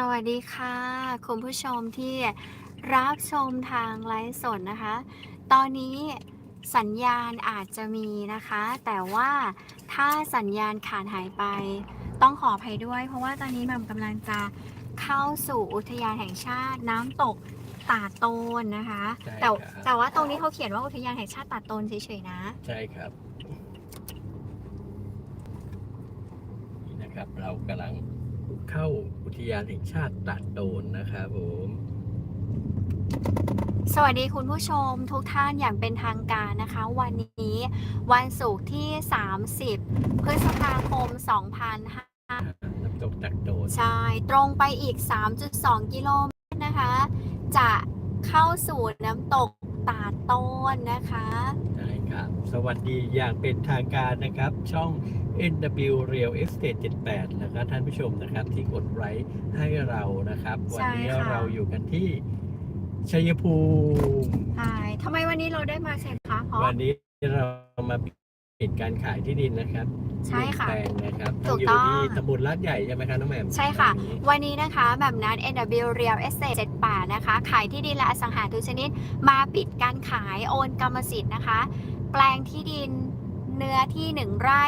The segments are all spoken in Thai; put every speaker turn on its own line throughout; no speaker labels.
สวัสดีค่ะ คุณผู้ชมที่รับชมทางไลฟ์สดนะคะ ตอนนี้สัญญาณอาจจะมีนะคะ แต่ว่าถ้าสัญญาณขาดหายไป ต้องขออภัยด้วย เพราะว่าตอนนี้แหม่มกำลังจะเข้าสู่อุทยานแห่งชาติน้ำตกตาดโตนนะคะ
ใช่
แต่
ครับ
แต่ว่าตรงนี้เขาเขียนว่าอุทยานแห่งชาติตาดโตนเฉยๆนะ
ใช่ครับ นี่นะครับเรากำลัง เข้าอุทยานแห่งชาติตาดโดนนะครับผม
สวัสดีคุณผู้ชมทุกท่านอย่างเป็นทางการนะคะ วันนี้วันศุกร์ที่ 30 พฤษภาคม2005
น้ำตกตาดโดน
ใช่ ตรงไปอีก 3.2 กิโลเมตรนะคะ จะเข้าสู่น้ำตกตาดโต้นนะคะ
ใช่ครับ สวัสดีอย่างเป็นทางการนะครับ ช่อง NW Real Estate 78แล้วก็ท่านผู้ชมนะครับที่กดไลค์ให้เรานะครับ วันนี้
ใช่ค่ะ
เราอยู่กันที่ชัยภูมิ
ใช่ทำไมวันนี้เราได้มาใช่คะเพราะ
วันนี้เรามาปิดการขายที่ดินนะครับ
ใช่ค่ะ
หนึ่งแปลงนะครับ
ถูก
อยู่
ต้อง
ที่ตำบลลาดใหญ่ใช่ไหมครับน้องแหม่ม
ใช่ค่ะ
ตรงนี้
วันนี้นะคะแบบนั้น NW Real Estate 78 นะคะ ขายที่ดินและอสังหาทุกชนิด มาปิดการขายโอนกรรมสิทธิ์นะคะ แปลงที่ดิน เนื้อที่ 1 ไร่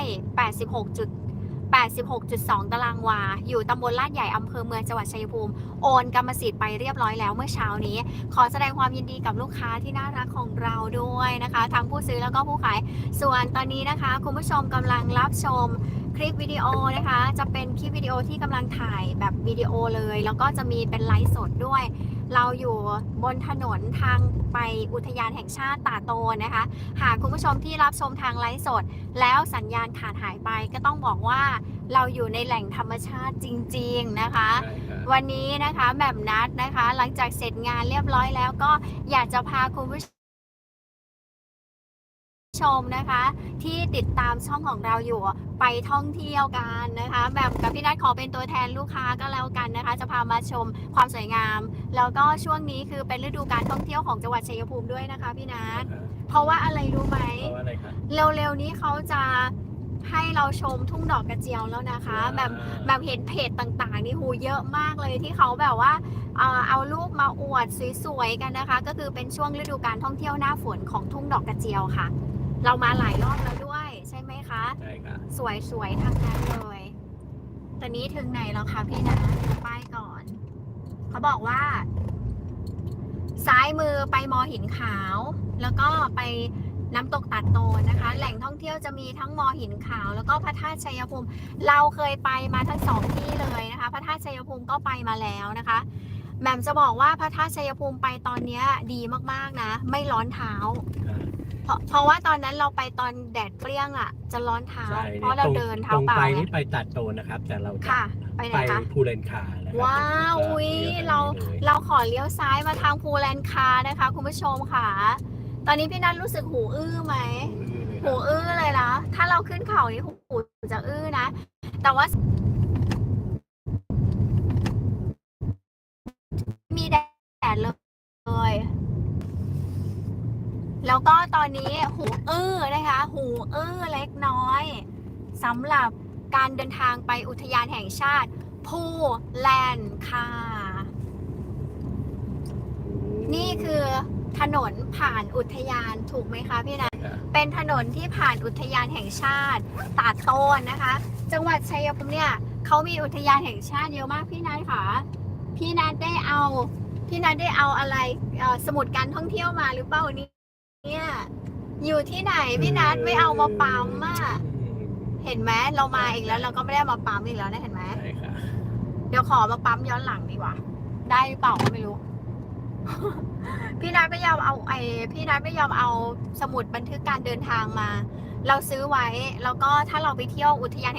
86จุด86.2 ตารางวา อยู่ตำบลลาดใหญ่ อำเภอเมืองจังหวัดชัยภูมิ โอนกรรมสิทธิ์ไปเรียบร้อยแล้วเมื่อเช้านี้ ขอแสดงความยินดีกับลูกค้าที่น่ารักของเราด้วยนะคะ ทั้งผู้ซื้อแล้วก็ผู้ขาย ส่วนตอนนี้นะคะ คุณผู้ชมกำลังรับชมคลิปวิดีโอนะคะ จะเป็นคลิปวิดีโอที่กำลังถ่ายแบบวิดีโอเลย แล้วก็จะมีเป็นไลฟ์สดด้วย เราอยู่บนถนนทางไปอุทยานแห่งชาติตาโตนนะคะ หากคุณผู้ชมที่รับชมทางไลฟ์สด แล้วสัญญาณขาดหายไปก็ต้องบอกว่าเราอยู่ในแหล่งธรรมชาติจริง ๆนะคะ
ใช่ครับ
วันนี้นะคะแหม่มนัดนะคะ หลังจากเสร็จงานเรียบร้อยแล้วก็อยากจะพาคุณผู้ชม นะคะ ที่ติดตามช่องของเราอยู่ไปท่องเที่ยวกันนะคะแบบกับพี่นัทขอเป็นตัวแทนลูกค้าก็แล้วกันนะคะ จะพามาชมความสวยงาม แล้วก็ช่วงนี้คือเป็นฤดูการท่องเที่ยวของจังหวัดชัยภูมิด้วยนะคะพี่นัทเพราะว่าอะไรรู้ไหม
เพราะว่าอะไรครับ
เร็วๆนี้เขาจะให้เราชมทุ่งดอกกระเจียวแล้วนะคะ แบบแบบเห็นเพจต่างๆ นี่หูเยอะมากเลยที่เขาแบบว่าเอ่อเอารูปมาอวดสวยๆกันนะคะ ก็คือเป็นช่วงฤดูการท่องเที่ยวหน้าฝนของทุ่งดอกกระเจียวค่ะ เรามาหลายรอบแล้วด้วย ใช่ไหมคะ
ใช่ครับ
สวยๆทั้งนั้นเลย ตอนนี้ถึงไหนแล้วคะพี่นะดูป้ายก่อน เขาบอกว่า ซ้ายมือไปมอหินขาว แล้วก็ไปน้ำตกตัดโตนนะคะ แหล่งท่องเที่ยวจะมีทั้งมอหินขาว แล้วก็พระธาตุชัยภูมิ เราเคยไปมาทั้งสองที่เลยนะคะ พระธาตุชัยภูมิก็ไปมาแล้วนะคะแหม่มจะบอกว่าพระธาตุชัยภูมิไปตอนเนี้ยดีมากๆนะ ไม่ร้อนเท้าเพ ราะเพราะว่าตอนนั้นเราไปตอนแดดเปรี้ยงอะ จะร้อนเท้า
ใช่
เพราะเราเดินเท้า
ตรง
เปล่า
ไป
ไง
นี่ไปตัดโตนนะครับ แต่เราจะ
ค่ะ ไปไหน
ไป
คะ
ภูเลนคานะครับ
ว้าวอุ๊ยเรา เราขอเลี้ยวซ้ายมาทางภูแลนคานะคะ คุณผู้ชมค่ะ ตอนนี้พี่นัทรู้สึกหูอื้อไหม หูอื้อเลยนะ ถ้าเราขึ้นเขานี่หูจะอื้อนะ แต่ว่า แล้วก็ตอนนี้หูอื้อนะคะ หูอื้อเล็กน้อยสำหรับการเดินทางไปอุทยานแห่งชาติภูแลนคานี่คือถนนผ่านอุทยานถูกไหมคะพี่นัท
ครับ
เป็นถนนที่ผ่านอุทยานแห่งชาติตาดโตนนะคะ จังหวัดชัยภูมิเนี่ยเขามีอุทยานแห่งชาติเยอะมากพี่นัทค่ะ พี่นัทได้เอา พี่นัทได้เอาอะไรเอ่อสมุดการท่องเที่ยวมาหรือเปล่า เนี่ยอยู่ที่ไหนพี่นัทไม่เอามาปั๊มอะเห็นไหมเรามาอีกแล้ว เราก็ไม่ได้เอามาปั๊มอีกแล้วนะเห็นไหม
ใช่ค่ะ
เดี๋ยวขอมาปั๊มย้อนหลังดีกว่า ได้หรือเปล่าก็ไม่รู้ พี่นัทไม่ยอมเอาไอพี่นัทไม่ยอมเอาสมุดบันทึกการเดินทางมา เราซื้อไว้แล้วก็ถ้าเราไปเที่ยวอุทยานแห่ง